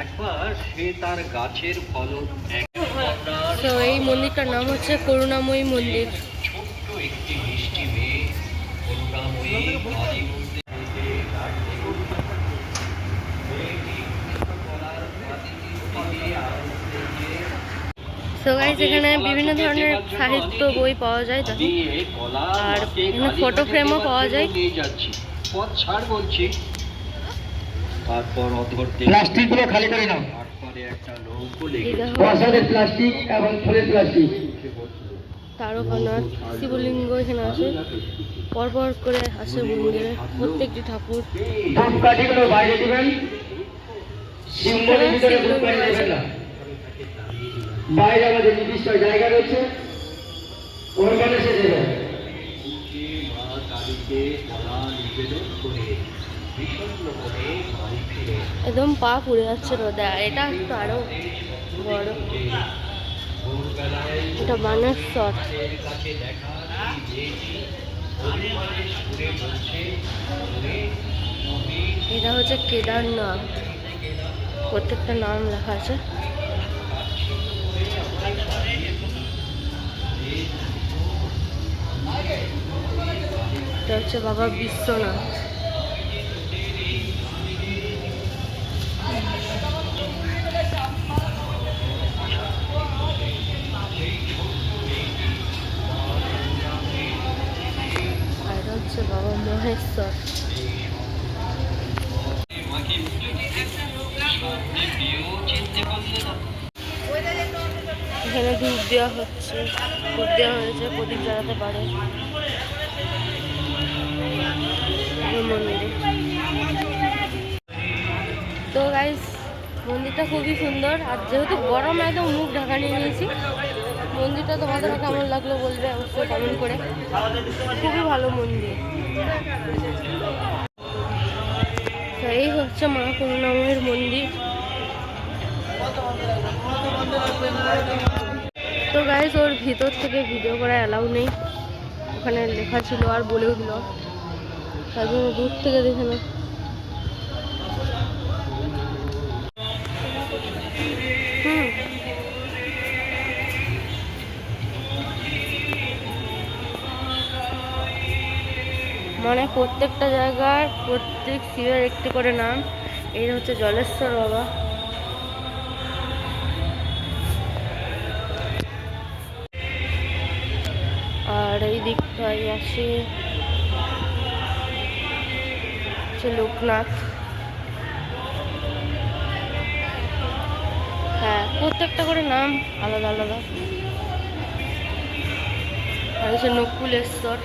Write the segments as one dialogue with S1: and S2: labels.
S1: একবার সে তার গাছের ফলন
S2: তো এই মন্দিরটার নাম হচ্ছে করুণাময়ী মন্দির।
S1: ছোট্ট একটি মিষ্টি মেয়ে করুণাময়ী
S2: তো গাইজ এখানে বিভিন্ন ধরনের সাহিত্য বই পাওয়া যায় আর এখানে
S1: কালী
S2: photo frame ও
S1: পুজোর
S2: পাওয়া যায়।
S1: পথ ছাড় বলছি তারপর
S3: খালি করে নাও। প্লাস্টিক এবং ফুলের প্লাস্টিক।
S2: তারকানাথ শিবলিঙ্গ এখানে আছে। পরপর করে মন্দিরে। প্রত্যেকটি ঠাকুর।
S3: বাইরে দিবেন। ভিতরে বাইরে আমাদের নির্দিষ্ট জায়গা রয়েছে। ওখানে সে
S1: ফিরে।
S2: একদম পা পুড়ে যাচ্ছে রোদে আর এটা একটু আরও বড়। এটা
S1: "ওরে, আমি
S2: এটা হচ্ছে কেদারনাথ। প্রত্যেকটা নাম লেখা আছে। এটা হচ্ছে বাবা বিশ্বনাথ। হচ্ছে বাবা মহেশ্বর। এখানে ধূপ দেওয়া হচ্ছে। ধূপ দেওয়া হয়েছে প্রদীপ জ্বালাতে পারে। তো গাইস মন্দিরটা খুবই সুন্দর। আর যেহেতু গরম, একদম মুখ ঢাকা নিয়ে নিয়েছি। মন্দিরটা তোমাদের কেমন লাগল বলবে অবশ্যই কমেন্ট করে। খুবই ভালো মন্দির। তো এই হচ্ছে মা করুণাময়ের মন্দির। তো গাইজ ওর ভিতর থেকে ভিডিও করা অ্যালাউ নেই। ওখানে লেখা ছিল আর বলেও দিল তার দূর থেকে দেখে না মানে প্রত্যেকটা জায়গার প্রত্যেক শিবের একটি করে নাম। এই হচ্ছে জলেশ্বর বাবা। আর এই দিকটায় আছে হচ্ছে লোকনাথ। হ্যাঁ প্রত্যেকটা করে নাম আলাদা আলাদা। আর হচ্ছে নকুলেশ্বর।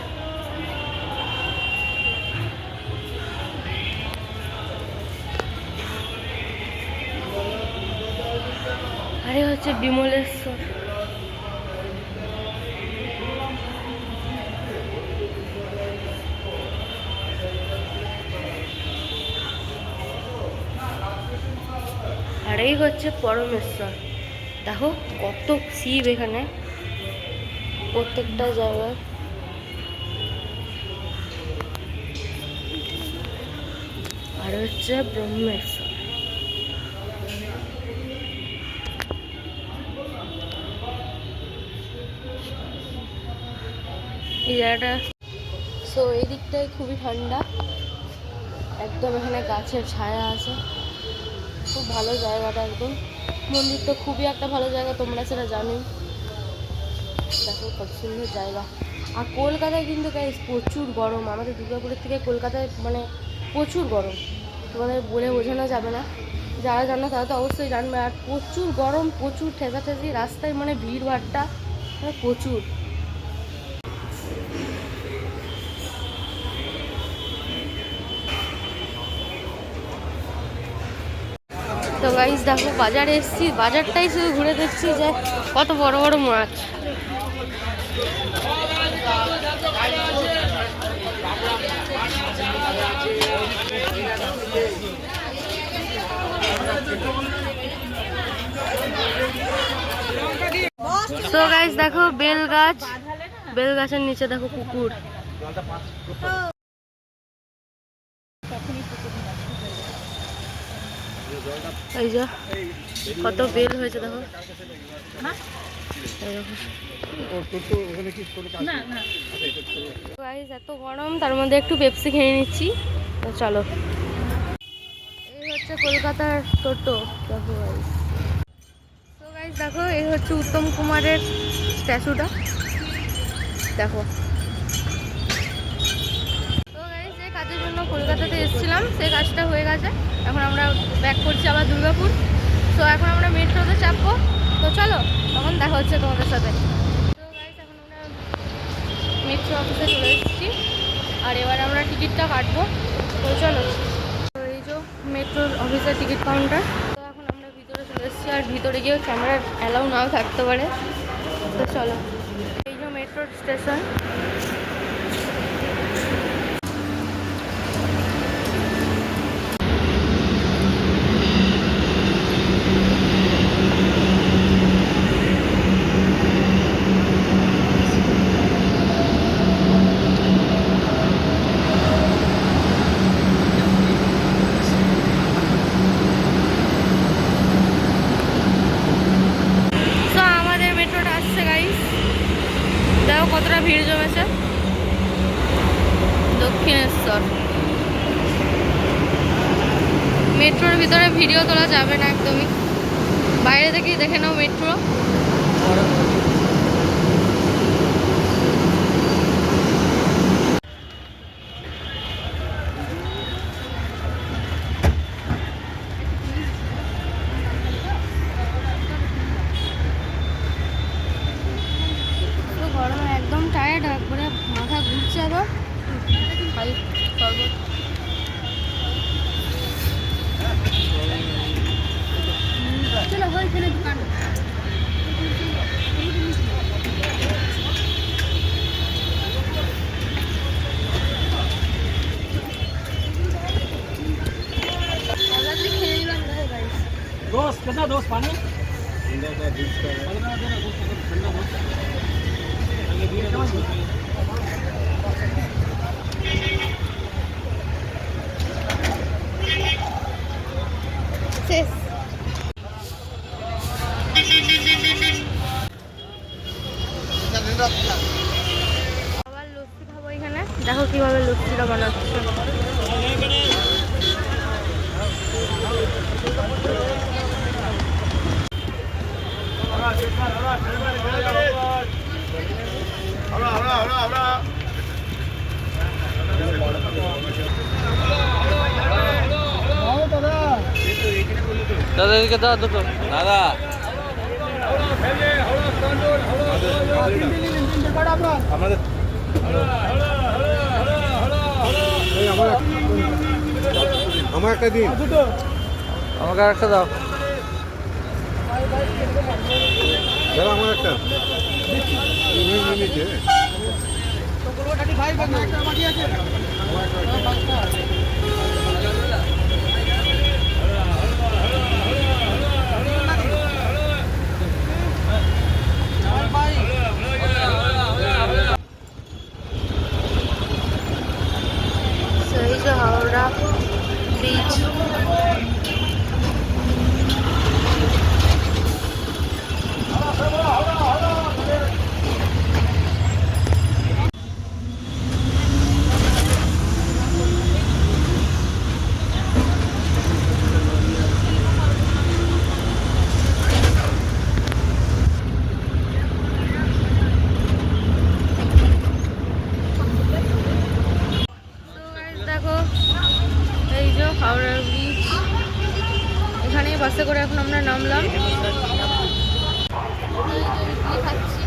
S2: আরে হচ্ছে বিমলেশ্বর। আর এই হচ্ছে পরমেশ্বর। দেখো কত শিব এখানে। প্রত্যেকটা জায়গায়। আর হচ্ছে ব্রহ্মেশ্বর। এই জায়গাটা সো এই দিকটায় খুবই ঠান্ডা। একদম এখানে গাছের ছায়া আছে। খুব ভালো জায়গাটা একদম। মন্দিরটা খুবই একটা ভালো জায়গা, তোমরা সেটা জানোই। দেখো কত সুন্দর জায়গা। আর কলকাতায় কিন্তু গাইস প্রচুর গরম। আমাদের দুর্গাপুরের থেকে কলকাতায় মানে প্রচুর গরম। তোমাদের বলে বোঝানো যাবে না। যারা জানো তারা তো অবশ্যই জানবে। আর প্রচুর গরম, প্রচুর ঠেসাঠেসি রাস্তায় মানে ভিড় ভাড়টা মানে প্রচুর। তো গাইস দেখো বাজারে এসেছি। বাজারটাই শুধু ঘুরে দেখছি যে কত বড় বড় মাছ। তো গাইস দেখো বেল গাছ। বেল গাছের নিচে দেখো পুকুর এই যে কত বেল হয়েছে দেখো। এত গরম তার মধ্যে একটু পেপসি খেয়ে নিচ্ছি। তো চলো। এই হচ্ছে কলকাতার টোটো। দেখো তো গাইস দেখো এই হচ্ছে উত্তম কুমারের স্ট্যাচুটা। দেখো তো গাইস যে কাজের জন্য কলকাতাতে এসেছিলাম, সেই কাজটা হয়ে গেছে। এখন আমরা ব্যাক করছি আবার দুর্গাপুর। তো এখন আমরা মেট্রোতে চাপবো। তো চলো, তখন দেখা হচ্ছে তোমাদের সাথে। তো গাইস এখন আমরা মেট্রো অফিসে চলে এসেছি। আর এবার আমরা টিকিটটা কাটবো। তো চলো। তো এই যে মেট্রোর অফিসের টিকিট কাউন্টার তো এখন আমরা ভিতরে চলে এসেছি। আর ভিতরে গিয়েও ক্যামেরার অ্যালাউ নাও থাকতে পারে। তো চলো। এই যে মেট্রো স্টেশন তো আমাদের মেট্রোটা আসছে গাইস দেখো কতটা ভিড় জমেছে দক্ষিণেশ্বর মেট্রোর ভিতরে ভিডিও তোলা যাবে না একদমই। বাইরে থেকেই দেখে নাও মেট্রো
S1: এদিকে দাও দুটো। দাদা। আমাদের
S4: আমার একটা দিন।
S1: আমাকে একটা দাও।
S4: দাদা আমার একটা। নিচে
S2: সেই যে হাওড়া ব্রিজ তো guys দেখো এই যে হাওড়া ব্রিজ এখানেই বাসে করে এখন আমরা নামলাম এই যে ইডলি খাচ্ছি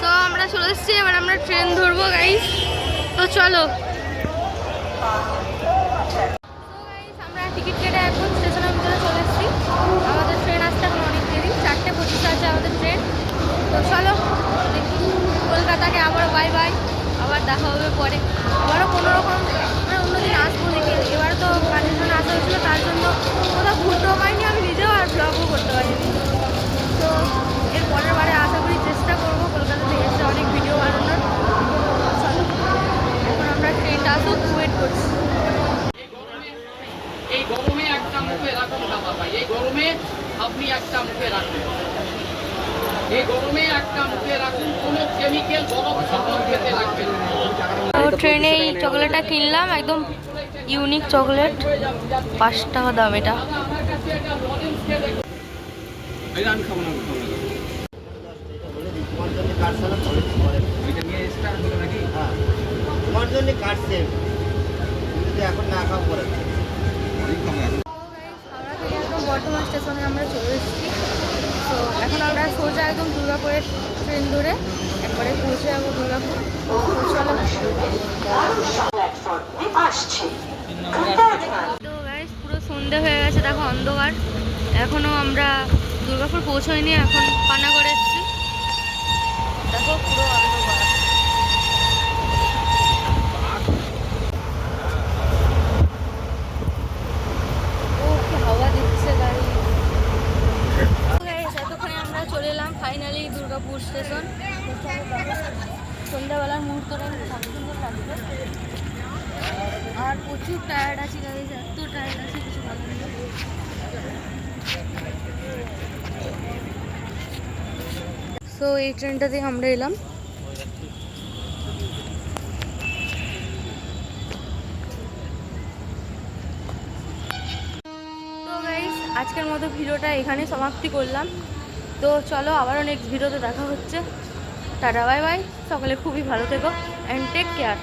S2: তো আমরা চলে এসেছি এবার আমরা ট্রেন ধরবো গাইস তো চলো আমরা টিকিট কেটে এখন স্টেশনের ভিতরে চলে এসেছি আমাদের ট্রেন আসতে এখন অনেক দেরি দেখা হবে পরে এবারও কোনো রকম মানে অন্যদিন আসব দেখি এবার তো কাজের জন্য আসা হয়েছিলো তার জন্য কোথাও ঘুরতেও পারিনি আমি নিজেও আর ব্লগও করতে পারিনি তো এর পরের বারে আশা করি চেষ্টা করব কলকাতাতে এসে অনেক ভিডিও বানানোর চলো এখন আমরা ট্রেনটা আসুক ওয়েট করছি
S5: এই গরমে একটা মুখে রাখুন বাবা ভাই এই গরমে আপনি একটা মুখে রাখুন এই গরমে একটা মুখে রাখুন কোনো কেমিক্যাল গরম শরবত খেতে লাগবে না।
S2: তো ট্রেনে এই চকলেটটা কিনলাম একদম ইউনিক চকলেট পাঁচ টাকা দাম এটা।
S6: তোমার জন্য কাটছে এখন না পরে
S2: থেকে একদম বর্ধমান স্টেশনে আমরা চলে এসেছি। এখন আমরা সোজা একদম দুর্গাপুরের ট্রেন ধরে একবারে পৌঁছে যাব দুর্গাপুর। তো গাইস পুরো সন্ধে হয়ে গেছে, দেখো অন্ধকার। এখনও আমরা দুর্গাপুর পৌঁছয়নি এখন পানাগড়ে এসেছি। দেখো পুরো অন্ধকার ও কি হাওয়া দিচ্ছে গাড়ি এতক্ষণে আমরা চলে এলাম ফাইনালি দুর্গাপুর স্টেশন সন্ধ্যাবেলার মুহূর্তটা খুব সুন্দর লাগছে আর প্রচুর টায়ার্ড আছি গাড়ি এত টায়ার্ড আছে কিছু বলার নেই সো এই ট্রেনটাতে আমরা এলাম। আজকের মতো ভিডিওটা এখানে সমাপ্তি করলাম। তো চলো, আবারও নেক্সট ভিডিওতে দেখা হচ্ছে। টাটা বাই বাই সকলে খুবই ভালো থেকো। And take care